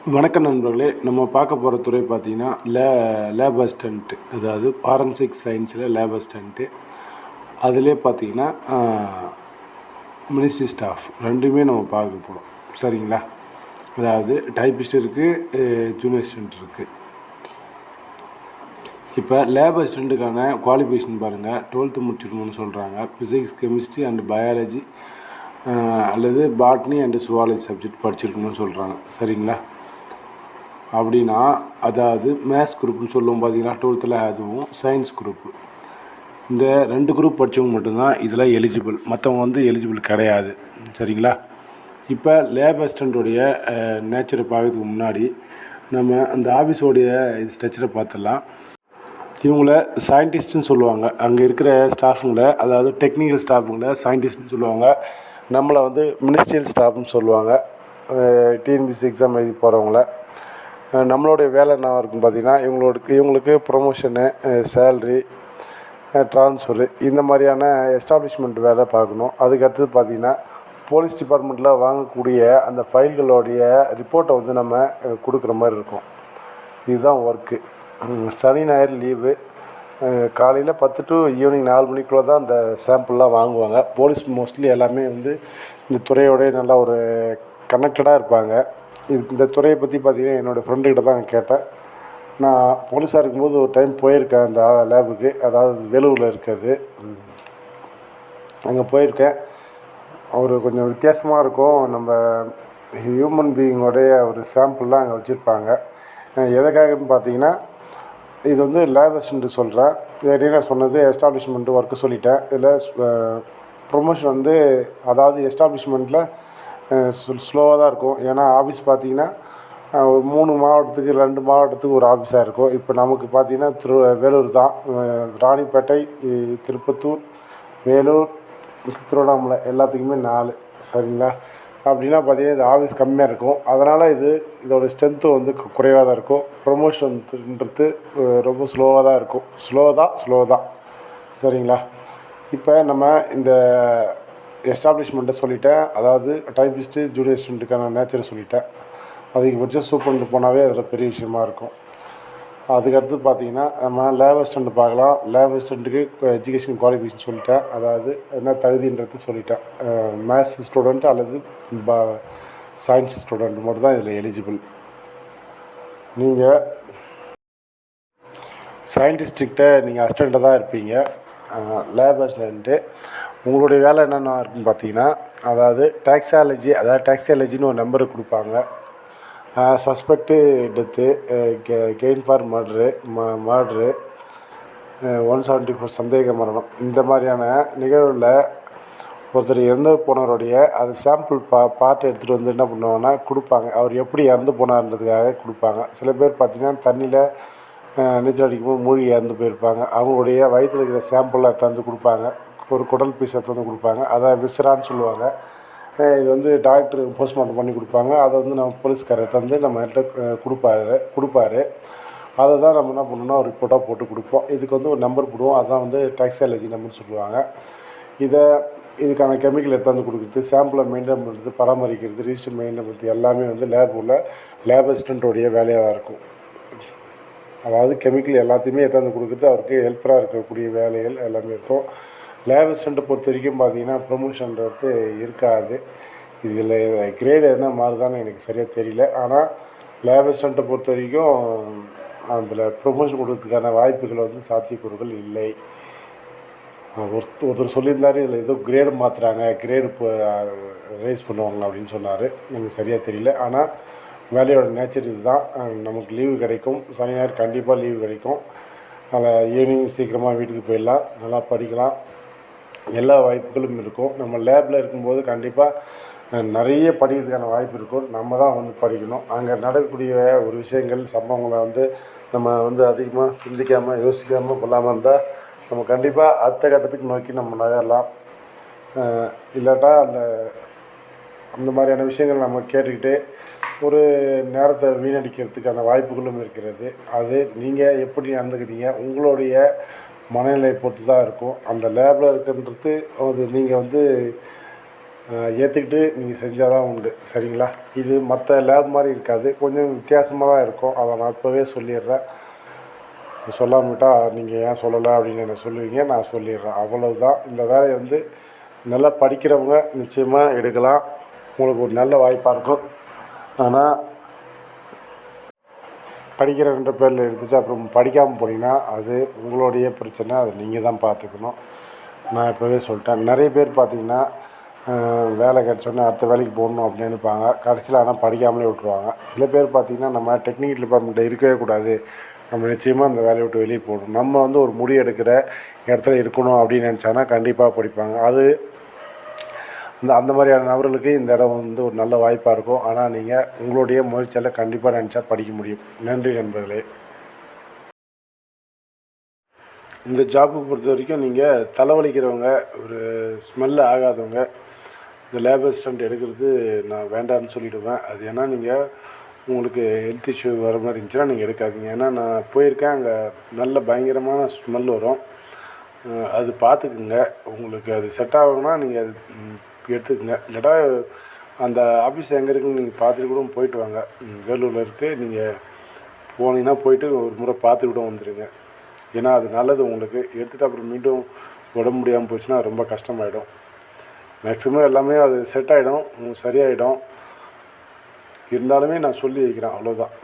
வணக்கம் நண்பர்களே நம்ம பார்க்க போகிற துறை பார்த்திங்கன்னா லே லேப் அசிஸ்டண்ட்டு அதாவது ஃபாரன்சிக் சயின்ஸில் லேப் அசிஸ்டண்ட்டு அதிலே பார்த்தீங்கன்னா மினிஸ்ட்ரி ஸ்டாஃப் ரெண்டுமே நம்ம பார்க்க போகிறோம் சரிங்களா? அதாவது டைப்பிஸ்ட் இருக்குது ஜூனியர் அசிஸ்டண்ட் இருக்குது இப்போ லேப் அசிஸ்டண்ட்டுக்கான குவாலிஃபிகேஷன் பாருங்கள் டுவெல்த்து முடிச்சிருக்கணும்னு சொல்கிறாங்க ஃபிசிக்ஸ் கெமிஸ்ட்ரி அண்ட் பயாலஜி அல்லது பாட்னி அண்டு சுவாலஜி சப்ஜெக்ட் படிச்சிருக்கணும்னு சொல்கிறாங்க சரிங்களா? அப்படின்னா அதாவது மேத்ஸ் குரூப்னு சொல்லுவோம் பார்த்தீங்கன்னா டுவெல்த்தில் அதுவும் சயின்ஸ் குரூப்பு இந்த ரெண்டு குரூப் படித்தவங்க மட்டும்தான் இதில் எலிஜிபிள் மற்றவங்க வந்து எலிஜிபிள் கிடையாது. சரிங்களா? இப்போ லேப் அசிஸ்டண்ட்டுடைய நேச்சரை பார்க்கறதுக்கு முன்னாடி நம்ம அந்த ஆஃபீஸோடைய ஸ்ட்ரக்சரை பார்த்துடலாம். இவங்கள சயின்டிஸ்ட்டுன்னு சொல்லுவாங்க. அங்கே இருக்கிற ஸ்டாஃபுங்களை அதாவது டெக்னிக்கல் ஸ்டாஃபுங்களை சயின்டிஸ்ட்னு சொல்லுவாங்க. நம்மளை வந்து மினிஸ்ட்ரியல் ஸ்டாஃப்னு சொல்லுவாங்க. டிஎன்பிசி எக்ஸாம் எழுதி போகிறவங்கள நம்மளுடைய வேலை என்ன இருக்கும் பார்த்திங்கன்னா இவங்களோட இவங்களுக்கு ப்ரொமோஷனு சேல்ரி ட்ரான்ஸ்ஃபரு இந்த மாதிரியான எஸ்டாப்ளிஷ்மெண்ட் வேலை பார்க்கணும். அதுக்கடுத்தது பார்த்திங்கன்னா போலீஸ் டிபார்ட்மெண்ட்டில் வாங்கக்கூடிய அந்த ஃபைல்களோடைய ரிப்போர்ட்டை வந்து நம்ம கொடுக்குற மாதிரி இருக்கும். இதுதான் ஒர்க்கு சனி ஞாயிறு லீவு காலையில் பத்து டு ஈவினிங் நாலு மணிக்குள்ளே தான் அந்த சாம்பிள்லாம் வாங்குவாங்க. போலீஸ் மோஸ்ட்லி எல்லாமே வந்து இந்த துறையோடய நல்லா ஒரு கனெக்டடாக இருப்பாங்க. இந்த துறையை பற்றி பார்த்தீங்கன்னா என்னோடய ஃப்ரெண்டுக்கிட்ட தான் கேட்டேன். நான் போலீஸாக இருக்கும்போது ஒரு டைம் போயிருக்கேன் அந்த லேபுக்கு அதாவது வேலூரில் இருக்கிறது. அங்கே போயிருக்கேன். ஒரு கொஞ்சம் வித்தியாசமாக இருக்கும். நம்ம ஹியூமன் பீயிங்கோடைய ஒரு சாம்பிள்லாம் அங்கே வச்சுருப்பாங்க. எதுக்காகன்னு பார்த்தீங்கன்னா இது வந்து லேப் சொல்கிறேன் ஏற்கனவே சொன்னது? எஸ்டாப்ளிஷ்மெண்ட்டு ஒர்க்கு சொல்லிட்டேன். இதில் ப்ரொமோஷன் வந்து அதாவது எஸ்டாப்ளிஷ்மெண்ட்டில் ஸ்லோவாக தான் இருக்கும். ஏன்னா ஆஃபீஸ் பார்த்தீங்கன்னா ஒரு மூணு மாவட்டத்துக்கு ரெண்டு மாவட்டத்துக்கு ஒரு ஆஃபீஸாக இருக்கும். இப்போ நமக்கு பார்த்தீங்கன்னா திரு வேலூர் தான். ராணிப்பேட்டை திருப்பத்தூர் வேலூர் திருவண்ணாமலை எல்லாத்துக்குமே நாலு. சரிங்களா? அப்படின்னா பார்த்தீங்கன்னா இது ஆஃபீஸ் கம்மியாக இருக்கும். அதனால் இது இதோட ஸ்ட்ரென்த்து வந்து குறைவாக தான் இருக்கும். ப்ரொமோஷன்ன்றது ரொம்ப ஸ்லோவாக தான் இருக்கும். ஸ்லோ தான் ஸ்லோ தான். சரிங்களா? இப்போ நம்ம இந்த எஸ்டாப்ளிஷ்மெண்ட்டை சொல்லிட்டேன். அதாவது டைப்பிஸ்ட்டு ஜூனியர் ஸ்டூடெண்ட்டுக்கான நேச்சரை சொல்லிட்டேன். அதிகபட்சம் சூப்பர் போனாவே அதில் பெரிய விஷயமா இருக்கும். அதுக்கடுத்து பார்த்தீங்கன்னா நம்ம லேப் அசிஸ்டண்ட் பார்க்கலாம். லேப் அசிஸ்டண்ட்டுக்கு எஜுகேஷன் குவாலிஃபிகேஷன் சொல்லிட்டேன். அதாவது என்ன தகுதின்றது சொல்லிட்டேன். மேத்ஸ் ஸ்டூடெண்ட் அல்லது ப சயின்ஸ் ஸ்டூடெண்ட் மட்டும் தான் இதில் எலிஜிபிள் நீங்கள் சயின்டிஸ்ட்கிட்ட நீங்கள் அசிஸ்டண்ட்டாக தான் இருப்பீங்க. லேப் அசிஸ்டண்ட்டு உங்களுடைய வேலை என்னென்ன இருக்குன்னு பார்த்தீங்கன்னா அதாவது டாக்ஸாலஜி அதாவது டாக்ஸாலஜின்னு ஒரு நம்பர் கொடுப்பாங்க. சஸ்பெக்டு டெத்து கெ கெயின் ஃபார் மர்ட்ரு ம மர்ட்ரு ஒன் செவன்ட்டி ஃபோர் சந்தேக மரணம். இந்த மாதிரியான நிகழ்வில் ஒருத்தர் இறந்து போனவருடைய அது சாம்பிள் பா பார்ட் எடுத்துகிட்டு வந்து என்ன பண்ணுவாங்கன்னா கொடுப்பாங்க. அவர் எப்படி இறந்து போனார்ன்றதுக்காக கொடுப்பாங்க. சில பேர் பார்த்திங்கன்னா தண்ணியில் நீச்சல் அடிக்கும்போது மூழ்கி இறந்து போயிருப்பாங்க. அவங்களுடைய வயிற்றில் இருக்கிற சாம்பிளை எடுத்தாந்து கொடுப்பாங்க. ஒரு குடல் பீஸ் எடுத்து வந்து கொடுப்பாங்க. அதை விசிறான்னு சொல்லுவாங்க. இது வந்து டாக்டர் போஸ்ட்மார்ட்டம் பண்ணி கொடுப்பாங்க. அதை வந்து நம்ம போலீஸ்காரர் தந்து நம்ம கொடுப்பாரு. கொடுப்பாரு. அதை தான் நம்ம என்ன பண்ணணும்னா ஒரு ரிப்போர்ட்டாக போட்டு கொடுப்போம். இதுக்கு வந்து ஒரு நம்பர் போடுவோம். அதுதான் வந்து டாக்ஸாலஜி நம்பர்னு சொல்லுவாங்க. இதை இதுக்கான கெமிக்கல் எடுத்தாந்து கொடுக்குறது சாம்பிளை மெயின்டைன் பண்ணுறது பராமரிக்கிறது ரிஜிஸ்டர் மெயின்டைன் பண்ணுறது எல்லாமே வந்து லேப் உள்ள லேப் அசிஸ்டண்ட்டோடைய வேலையாக தான் இருக்கும். அதாவது கெமிக்கல் எல்லாத்தையுமே எடுத்தாந்து கொடுக்குறது அவருக்கு ஹெல்ப்பராக இருக்கக்கூடிய வேலைகள் எல்லாமே இருக்கும். லேபர் சென்டர் பொறுத்த வரைக்கும் பார்த்தீங்கன்னா ப்ரொமோஷன்றது இருக்காது. இதில் கிரேடு என்ன மாறுதான்னு எனக்கு சரியாக தெரியல. ஆனால் லேபர் சென்டர் பொறுத்த வரைக்கும் அதில் ப்ரொமோஷன் கொடுக்கறதுக்கான வாய்ப்புகள் வந்து சாத்தியக்கூறுகள் இல்லை. ஒருத்தர் ஒருத்தர் சொல்லியிருந்தார் இதில் ஏதோ கிரேடு மாற்றுறாங்க கிரேடு இப்போ ரைஸ் பண்ணுவாங்க அப்படின்னு சொன்னார். எனக்கு சரியாக தெரியல. ஆனால் வேலையோட நேச்சர் இது தான் நமக்கு லீவு கிடைக்கும். சனி ஞாயிறு கண்டிப்பாக லீவு கிடைக்கும். அதில் ஈவினிங் சீக்கிரமாக வீட்டுக்கு போயிடலாம். நல்லா படிக்கலாம். எல்லா வாய்ப்புகளும் இருக்கும். நம்ம லேபில் இருக்கும்போது கண்டிப்பாக நிறைய படிக்கிறதுக்கான வாய்ப்பு இருக்கும். நம்ம தான் வந்து படிக்கணும். அங்கே நடக்கக்கூடிய ஒரு விஷயங்கள் சம்பவங்களை வந்து நம்ம வந்து அதிகமாக சிந்திக்காமல் யோசிக்காமல் கொள்ளாமல் இருந்தால் நம்ம கண்டிப்பாக அடுத்த கட்டத்துக்கு நோக்கி நம்ம நகரலாம். இல்லாட்டா அந்த அந்த மாதிரியான விஷயங்கள் நம்ம கேட்டுக்கிட்டு ஒரு நேரத்தை வீணடிக்கிறதுக்கான வாய்ப்புகளும் இருக்கிறது. அது நீங்கள் எப்படி நடந்துக்கிறீங்க? உங்களுடைய மனநிலை பொறுத்து தான் இருக்கும். அந்த லேபில் இருக்குன்றது அது நீங்கள் வந்து ஏற்றுக்கிட்டு நீங்கள் செஞ்சால் தான் உண்டு. சரிங்களா? இது மற்ற லேப் மாதிரி இருக்காது. கொஞ்சம் வித்தியாசமாக தான் இருக்கும். அதை நான் இப்போவே சொல்லிடுறேன். சொல்லாமட்டால் நீங்கள் ஏன் சொல்லலை அப்படின்னு என்ன சொல்லுவீங்க நான் சொல்லிடுறேன். அவ்வளவு தான் இந்த வேலையை வந்து நல்லா படிக்கிறவங்க நிச்சயமாக எடுக்கலாம். உங்களுக்கு ஒரு நல்ல வாய்ப்பாக இருக்கும். ஆனால் படிக்கிறன்ற பேரில் எடுத்துகிட்டு அப்புறம் படிக்காமல் போனீங்கன்னா அது உங்களுடைய பிரச்சனை. அதை நீங்கள் தான் பார்த்துக்கணும். நான் இப்போவே சொல்லிட்டேன். நிறைய பேர் பார்த்தீங்கன்னா வேலை கிடச்சோன்னே அடுத்த வேலைக்கு போகணும் அப்படின்னு நினைப்பாங்க. கடைசியில் ஆனால் படிக்காமலே விட்ருவாங்க சில பேர் பார்த்தீங்கன்னா நம்ம டெக்னிக்கல் டிபார்ட்மெண்ட்டில் இருக்கவே கூடாது. நம்ம நிச்சயமாக அந்த வேலையை விட்டு வெளியே போகணும். நம்ம வந்து ஒரு முடிவு எடுக்கிற இடத்துல இருக்கணும் அப்படின்னு நினச்சாங்கன்னா கண்டிப்பாக படிப்பாங்க. அது இந்த அந்த மாதிரியான நபர்களுக்கு இந்த இடம் வந்து ஒரு நல்ல வாய்ப்பாக இருக்கும். ஆனால் நீங்கள் உங்களுடைய முயற்சியால் கண்டிப்பாக நினச்சா படிக்க முடியும். நன்றி நண்பர்களே. இந்த ஜாப்புக்கு பொறுத்த வரைக்கும் நீங்கள் தலைவலிக்கிறவங்க ஒரு ஸ்மெல்லு ஆகாதவங்க இந்த லேபர் அசிஸ்டண்ட் எடுக்கிறது நான் வேண்டாம்னு சொல்லிவிடுவேன் அது ஏன்னா நீங்கள் உங்களுக்கு ஹெல்த் இஷ்யூ வர மாதிரி இருந்துச்சுன்னா நீங்கள் எடுக்காதீங்க. ஏன்னா நான் போயிருக்கேன் அங்கே நல்ல பயங்கரமான ஸ்மெல் வரும். அது பார்த்துக்குங்க. உங்களுக்கு அது செட் ஆகணும்னா நீங்கள் அது எடுத்துக்கங்க இல்லாட்டா அந்த ஆஃபீஸ் எங்கே இருக்குன்னு நீங்கள் பார்த்துட்டு கூட போயிட்டு வாங்க. வேலூரில் இருக்குது நீங்கள் போனீங்கன்னா போயிட்டு ஒரு முறை பார்த்து கூட வந்துடுங்க ஏன்னா அது நல்லது உங்களுக்கு. எடுத்துகிட்டு அப்புறம் மீண்டும் உடம்பு முடியாமல் போச்சுன்னா ரொம்ப கஷ்டமாயிடும். மேக்ஸிமம் எல்லாமே அது செட் ஆகிடும் சரியாயிடும். இருந்தாலுமே நான் சொல்லி வைக்கிறேன். அவ்வளோதான்